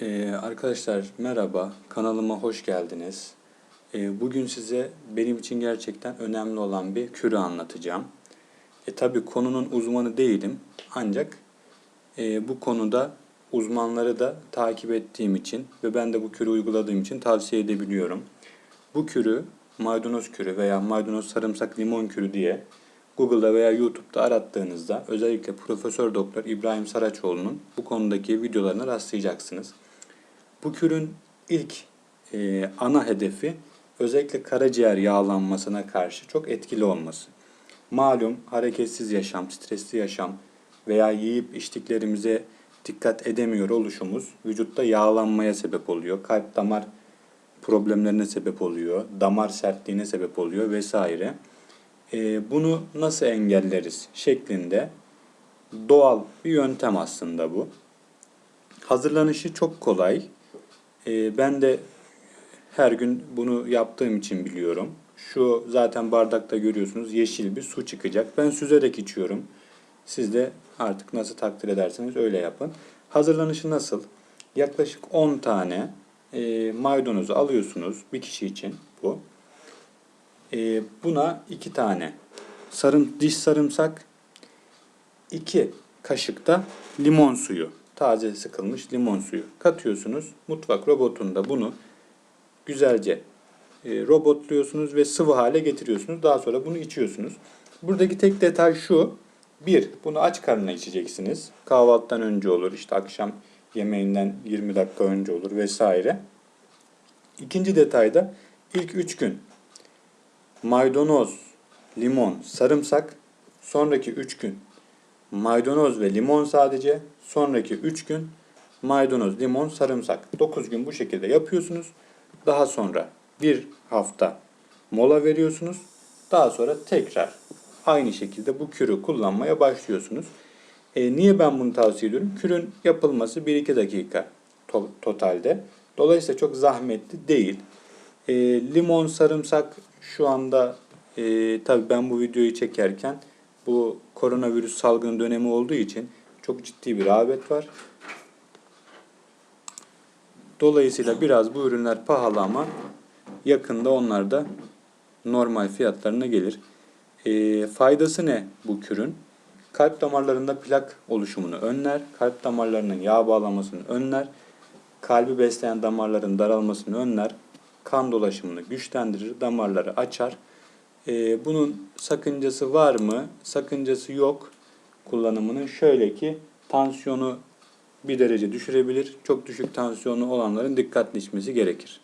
Ee, arkadaşlar merhaba, kanalıma hoş geldiniz. Ee, bugün size benim için gerçekten önemli olan bir kürü anlatacağım. E, tabii konunun uzmanı değilim ancak e, bu konuda uzmanları da takip ettiğim için ve ben de bu kürü uyguladığım için tavsiye edebiliyorum. Bu kürü maydanoz kürü veya maydanoz sarımsak limon kürü diye Google'da veya YouTube'da arattığınızda özellikle Profesör Doktor İbrahim Saraçoğlu'nun bu konudaki videolarına rastlayacaksınız. Bu kürün ilk e, ana hedefi özellikle karaciğer yağlanmasına karşı çok etkili olması. Malum hareketsiz yaşam, stresli yaşam veya yiyip içtiklerimize dikkat edemiyor oluşumuz vücutta yağlanmaya sebep oluyor. Kalp damar problemlerine sebep oluyor, damar sertliğine sebep oluyor vesaire. E, bunu nasıl engelleriz şeklinde doğal bir yöntem aslında bu. Hazırlanışı çok kolay. Ee, ben de her gün bunu yaptığım için biliyorum. Şu zaten bardakta görüyorsunuz yeşil bir su çıkacak. Ben süzerek içiyorum. Siz de artık nasıl takdir ederseniz öyle yapın. Hazırlanışı nasıl? Yaklaşık 10 tane e, maydanozu alıyorsunuz bir kişi için bu. E, buna 2 tane sarım diş sarımsak, 2 kaşık da limon suyu taze sıkılmış limon suyu katıyorsunuz. Mutfak robotunda bunu güzelce e, robotluyorsunuz ve sıvı hale getiriyorsunuz. Daha sonra bunu içiyorsunuz. Buradaki tek detay şu. Bir, bunu aç karnına içeceksiniz. Kahvaltıdan önce olur, işte akşam yemeğinden 20 dakika önce olur vesaire. İkinci detay da ilk 3 gün maydanoz, limon, sarımsak, sonraki 3 gün maydanoz ve limon sadece, sonraki 3 gün maydanoz, limon, sarımsak. 9 gün bu şekilde yapıyorsunuz. Daha sonra bir hafta mola veriyorsunuz. Daha sonra tekrar aynı şekilde bu kürü kullanmaya başlıyorsunuz. E, niye ben bunu tavsiye ediyorum? Kürün yapılması 1-2 dakika to- totalde. Dolayısıyla çok zahmetli değil. E, limon, sarımsak şu anda e, tabii ben bu videoyu çekerken bu koronavirüs salgın dönemi olduğu için çok ciddi bir rağbet var. Dolayısıyla biraz bu ürünler pahalı ama yakında onlar da normal fiyatlarına gelir. E, faydası ne bu kürün? Kalp damarlarında plak oluşumunu önler, kalp damarlarının yağ bağlamasını önler, kalbi besleyen damarların daralmasını önler, kan dolaşımını güçlendirir, damarları açar. E, bunun sakıncası var mı? Sakıncası yok kullanımının. Şöyle ki tansiyonu bir derece düşürebilir. Çok düşük tansiyonu olanların dikkatli içmesi gerekir.